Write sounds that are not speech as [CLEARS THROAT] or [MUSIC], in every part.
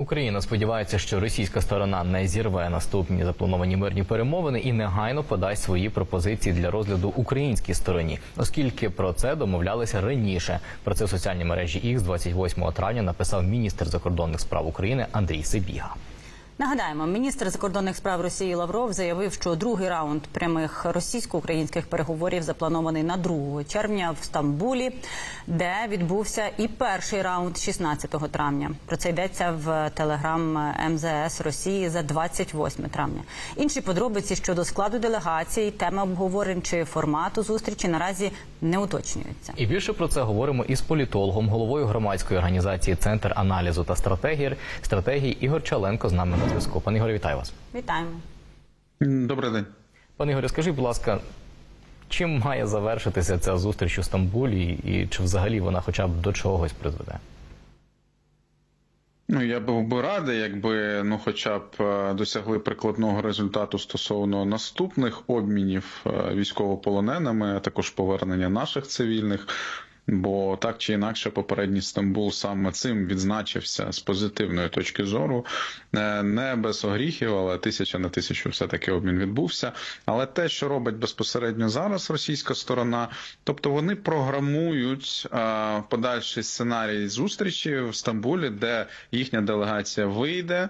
Україна сподівається, що російська сторона не зірве наступні заплановані мирні перемовини і негайно подасть свої пропозиції для розгляду українській стороні, оскільки про це домовлялися раніше. Про це в соціальній мережі X 28 травня написав міністр закордонних справ України Андрій Сибіга. Нагадаємо, міністр закордонних справ Росії Лавров заявив, що другий раунд прямих російсько-українських переговорів запланований на 2 червня в Стамбулі, де відбувся і перший раунд 16 травня. Про це йдеться в телеграм МЗС Росії за 28 травня. Інші подробиці щодо складу делегації, теми обговорень чи формату зустрічі наразі не уточнюються. І більше про це говоримо із політологом, головою громадської організації Центр аналізу та стратегії стратегії Ігор Чаленко з нами на зв'язку. Пане Ігорі, вітаю вас. Вітаємо. Добрий день. Пане Ігорі, скажіть, будь ласка, чим має завершитися ця зустріч у Стамбулі, і чи взагалі вона хоча б до чогось призведе? Ну я був би радий, якби ну, хоча б е, досягли прикладного результату стосовно наступних обмінів е, військовополоненими, а також повернення наших цивільних. Бо так чи інакше, попередній Стамбул саме цим відзначився з позитивної точки зору, Е, не без огріхів, але тисяча на тисячу все таки обмін відбувся. Але те, що робить безпосередньо зараз російська сторона, тобто вони програмують е, подальший сценарій зустрічі в Стамбулі, де їхня делегація вийде.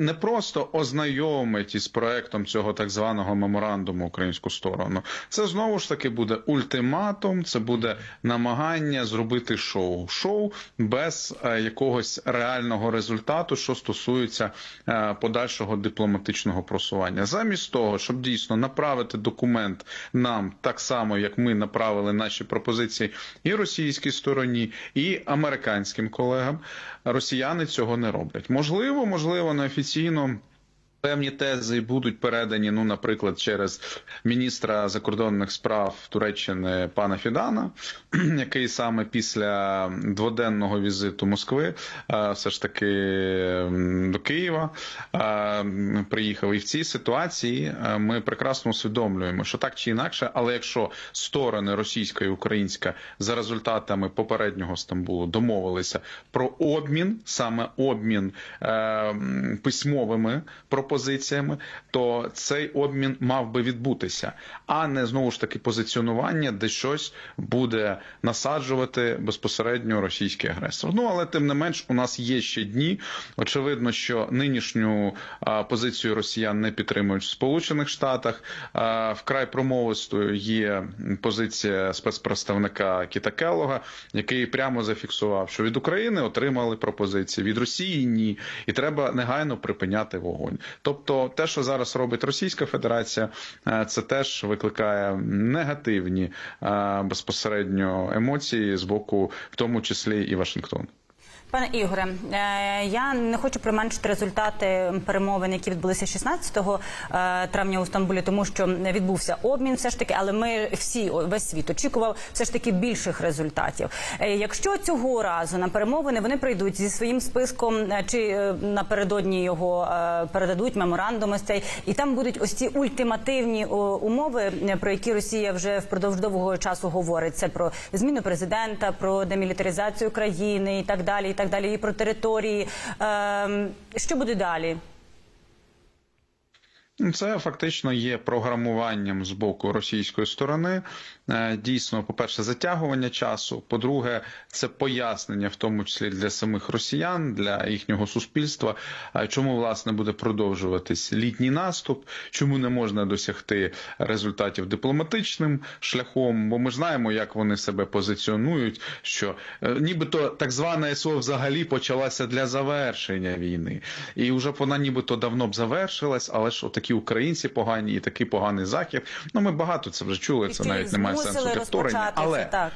Не просто ознайомить із проектом цього так званого меморандуму українську сторону. Це знову ж таки буде ультиматум, це буде намагання зробити шоу. Шоу без е, якогось реального результату, що стосується е, подальшого дипломатичного просування. Замість того, щоб дійсно направити документ нам так само, як ми направили наші пропозиції і російській стороні, і американським колегам, росіяни цього не роблять. Можливо, можливо, неофіційно. Певні тези будуть передані, ну, наприклад, через міністра закордонних справ Туреччини пана Фідана, [CLEARS THROAT] який саме після дводенного візиту Москви е, все ж таки до Києва е, приїхав. І в цій ситуації е, ми прекрасно усвідомлюємо, що так чи інакше, але якщо сторони російська і українська за результатами попереднього Стамбулу домовилися про обмін, саме обмін письмовими пропозиціями, то цей обмін мав би відбутися, а не знову ж таки позиціонування, де щось буде насаджувати безпосередньо російський агресор. Ну але тим не менш, у нас є ще дні. Очевидно, що нинішню позицію росіян не підтримують в Сполучених Штатах. Вкрай промовистою є позиція спецпредставника Кіта Келлога, який прямо зафіксував, що від України отримали пропозиції, від Росії ні, і треба негайно припиняти вогонь. Тобто, те, що зараз робить Російська Федерація, е, це теж викликає негативні е, безпосередньо емоції з боку, в тому числі і Вашингтону. Пане Ігоре, е, я не хочу применшити результати перемовин, які відбулися 16 е, травня у Стамбулі, тому що відбувся обмін, все ж таки, але ми всі весь світ очікував все ж таки більших результатів. Е, Якщо цього разу на перемовини вони прийдуть зі своїм списком, чи напередодні його передадуть меморандум ось цей, і там будуть ось ці ультимативні умови, про які Росія вже впродовж довгого часу говорить. Це про зміну президента, про демілітаризацію країни і так далі, так далі, і про території. Ем, що буде далі? Ну, Це фактично є програмуванням з боку російської сторони. Е, Дійсно, по-перше, затягування часу. По-друге, це пояснення, в тому числі для самих росіян, для їхнього суспільства, е, чому власне буде продовжуватись літній наступ, чому не можна досягти результатів дипломатичним шляхом. Бо ми знаємо, як вони себе позиціонують, що е, нібито так звана СО взагалі почалася для завершення війни, і вже вона нібито давно б завершилась, але ж отакі українці погані і такий поганий захід. Ну ми багато це вже чули. Це навіть немає сенсу повторення, Але так.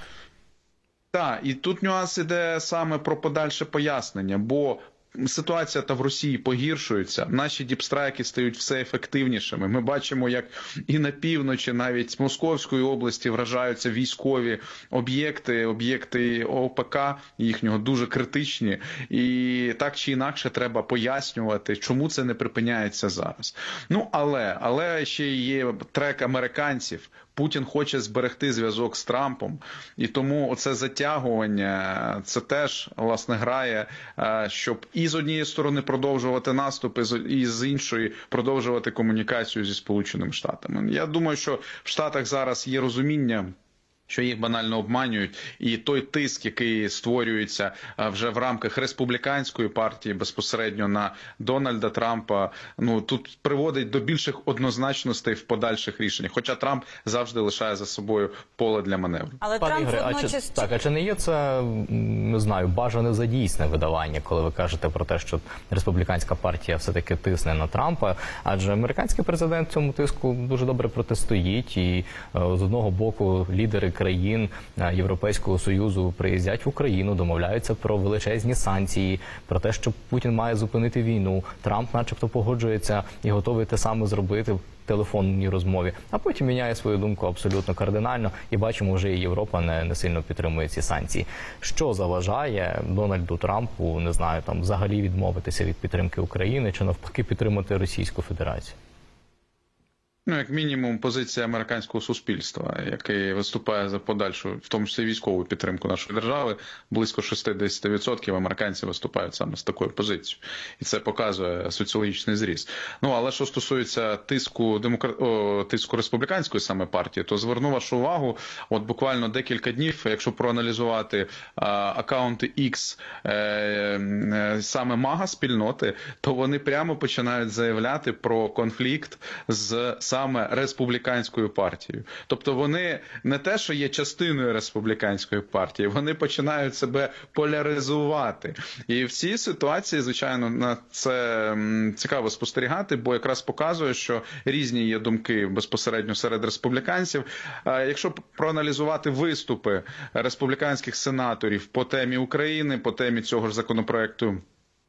так, і тут нюанс іде саме про подальше пояснення, бо. Ситуація та в Росії погіршується. Наші діпстрайки стають все ефективнішими. Ми бачимо, як і на півночі, навіть Московської області, вражаються військові об'єкти, об'єкти ОПК їхнього дуже критичні, і так чи інакше треба пояснювати, чому це не припиняється зараз. Ну але але ще є трек американців Путін хоче зберегти зв'язок з Трампом, і тому оце затягування це теж власне грає, е, щоб і з однієї сторони продовжувати наступ, і з іншої продовжувати комунікацію зі Сполученими Штатами. Я думаю, що в Штатах зараз є розуміння. Що їх банально обманюють, і той тиск, який створюється вже в рамках республіканської партії безпосередньо на Дональда Трампа, ну тут приводить до більших однозначностей в подальших рішеннях. Хоча Трамп завжди лишає за собою поле для маневру. Але Пане Трамп Ігоре, а чи, так, а чи не є це не знаю, бажане за дійсне видавання, коли ви кажете про те, що республіканська партія все таки тисне на Трампа? Адже американський президент цьому тиску дуже добре протистоїть, і е, з одного боку лідери країн е, Європейського союзу приїздять в Україну, домовляються про величезні санкції, про те, що Путін має зупинити війну. Трамп, начебто, погоджується і готовий те саме зробити в телефонній розмові, а потім міняє свою думку абсолютно кардинально. І бачимо, вже і Європа не, не сильно підтримує ці санкції. Що заважає Дональду Трампу, не знаю, там взагалі відмовитися від підтримки України чи навпаки підтримати Російську Федерацію? Ну, як мінімум, позиція американського суспільства, яке виступає за подальшу, в тому числі військову підтримку нашої держави, близько 60% американців виступають саме з такою позицією, і це показує соціологічний зріст. Ну але що стосується тиску демокра... О, тиску республіканської саме партії, то зверну вашу увагу. От буквально декілька днів, якщо проаналізувати а, акаунти X е, е, саме мага спільноти, то вони прямо починають заявляти про конфлікт з саме республіканською партією. Тобто вони не те, що є частиною республіканської партії, вони починають себе поляризувати. І в цій ситуації, звичайно, на це цікаво спостерігати, бо якраз показує, що різні є думки безпосередньо серед республіканців. Якщо проаналізувати виступи республіканських сенаторів по темі України, по темі цього ж законопроекту.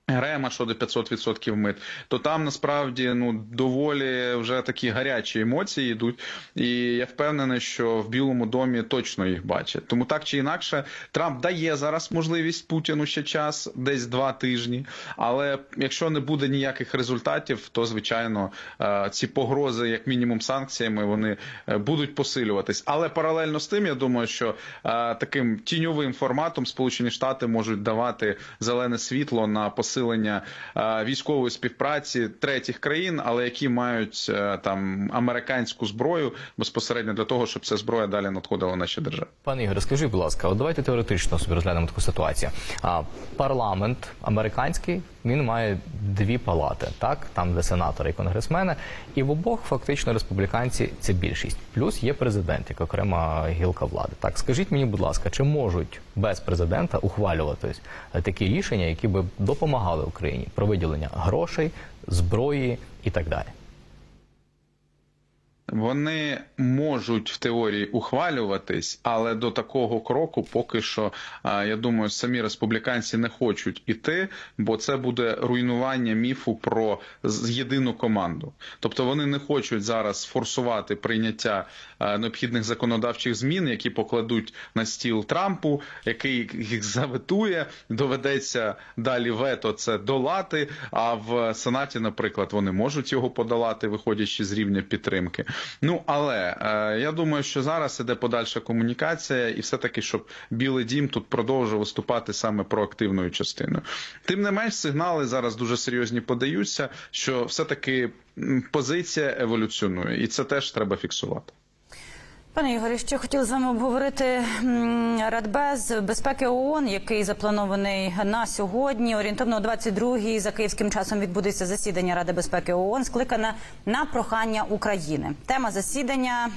Грема щодо 500% мит, то там насправді ну доволі вже такі гарячі емоції йдуть, і я впевнений, що в Білому домі точно їх бачать. Тому так чи інакше, Трамп дає зараз можливість Путіну ще час, десь два тижні. Але якщо не буде ніяких результатів, то звичайно е, ці погрози, як мінімум, санкціями, вони е, будуть посилюватись. Але паралельно з тим, я думаю, що е, таким тіньовим форматом Сполучені Штати можуть давати зелене світло на посилення е, військової співпраці третіх країн, але які мають е, там американську зброю безпосередньо для того, щоб ця зброя далі надходила наші держави. Пане Ігоре, скажіть, будь ласка, от давайте теоретично собі розглянемо таку ситуацію. А парламент американський він має дві палати, так там де сенатори і конгресмени, і в обох фактично республіканці це більшість. Плюс є президент, як окрема гілка влади. Так скажіть мені, будь ласка, чи можуть без президента ухвалюватись такі рішення, які би допомагали Україні про виділення грошей, зброї і так далі? Вони можуть в теорії ухвалюватись, але до такого кроку поки що я думаю, самі республіканці не хочуть іти, бо це буде руйнування міфу про єдину команду. Тобто вони не хочуть зараз форсувати прийняття необхідних законодавчих змін, які покладуть на стіл Трампу, який їх заветує. Доведеться далі вето це долати. А в Сенаті, наприклад, вони можуть його подолати, виходячи з рівня підтримки. Ну але е, я думаю, що зараз іде подальша комунікація, і все таки, щоб Білий Дім тут продовжував виступати саме проактивною частиною. Тим не менш, сигнали зараз дуже серйозні подаються, що все таки позиція еволюціонує, і це теж треба фіксувати. Пане Ігорі, ще хотіла з вами обговорити Радбез безпеки ООН, який запланований на сьогодні. Орієнтовно о 22-й за київським часом відбудеться засідання Ради безпеки ООН, скликане на прохання України. Тема засідання.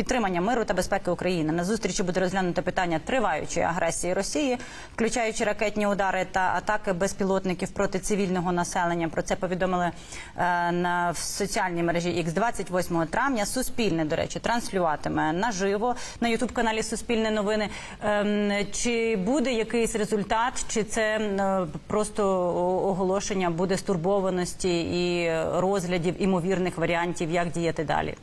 Підтримання миру та безпеки України на зустрічі буде розглянуто питання триваючої агресії Росії, включаючи ракетні удари та атаки безпілотників проти цивільного населення. Про це повідомили е, на в соціальній мережі X 28 травня. Суспільне, до речі, транслюватиме наживо на Ютуб каналі Суспільне новини. Ем, чи буде якийсь результат, чи це е, просто оголошення буде стурбованості і розглядів імовірних варіантів, як діяти далі?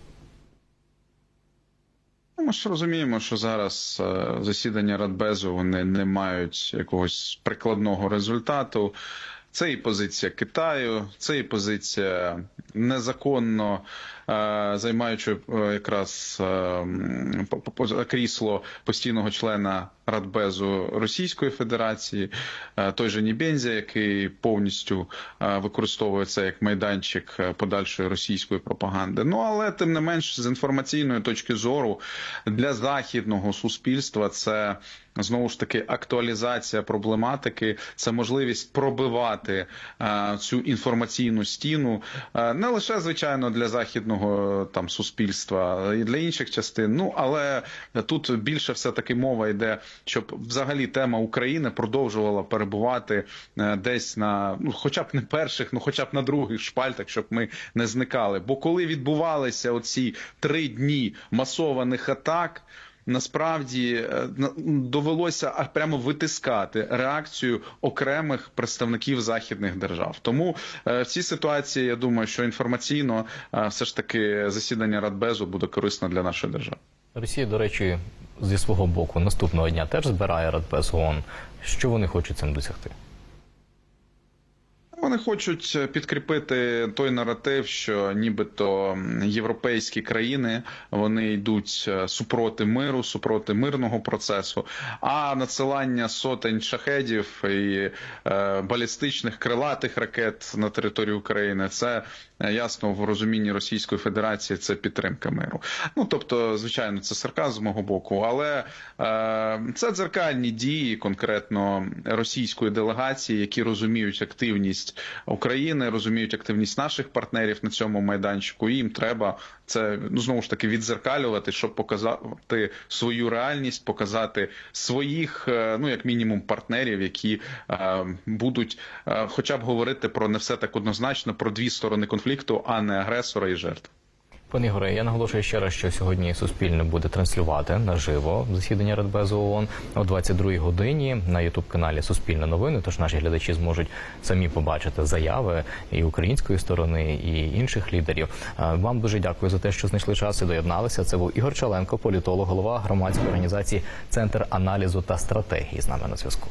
Ми ж розуміємо, що зараз е, засідання Радбезу вони не мають якогось прикладного результату. Це і позиція Китаю, це і позиція незаконно е, займаючи е, якраз е, крісло постійного члена Радбезу Російської Федерації, е, той же Нібензя, який повністю е, використовує це як майданчик е, подальшої російської пропаганди. Ну але тим не менш, з інформаційної точки зору для західного суспільства це знову ж таки актуалізація проблематики, це можливість пробивати цю інформаційну стіну не лише звичайно для західного там суспільства, і для інших частин. Ну але тут більше все таки мова йде, щоб взагалі тема України продовжувала перебувати е, десь на ну, хоча б не перших, ну хоча б на других шпальтах, щоб ми не зникали. Бо коли відбувалися оці три дні масованих атак. Насправді е, довелося прямо витискати реакцію окремих представників західних держав. Тому е, в цій ситуації я думаю, що інформаційно все ж таки засідання Радбезу буде корисно для нашої держави. Росія, до речі, зі свого боку наступного дня теж збирає Радбез ООН. Що вони хочуть цим досягти? Вони хочуть підкріпити той наратив, що нібито європейські країни вони йдуть е, супроти миру, супроти мирного процесу. А надсилання сотень шахедів і е, балістичних крилатих ракет на територію України це е, ясно в розумінні Російської Федерації. Це підтримка миру. Ну тобто, звичайно, це сарказм з мого боку, але е, це дзеркальні дії конкретно російської делегації, які розуміють активність України, розуміють активність наших партнерів на цьому майданчику. І їм треба це ну знову ж таки відзеркалювати, щоб показати свою реальність, показати своїх, е, ну як мінімум, партнерів, які е, будуть, е, хоча б говорити про не все так однозначно, про дві сторони конфлікту, а не агресора і жертв. Пане Ігоре, я наголошую ще раз, що сьогодні Суспільне буде транслювати наживо засідання Радбезу ООН о 22-й годині на Ютуб-каналі Суспільне новини. Тож наші глядачі зможуть самі побачити заяви і української сторони, і інших лідерів. Е, Вам дуже дякую за те, що знайшли час і доєдналися. Це був Ігор Чаленко, політолог, голова громадської організації Центр аналізу та стратегії з нами на зв'язку.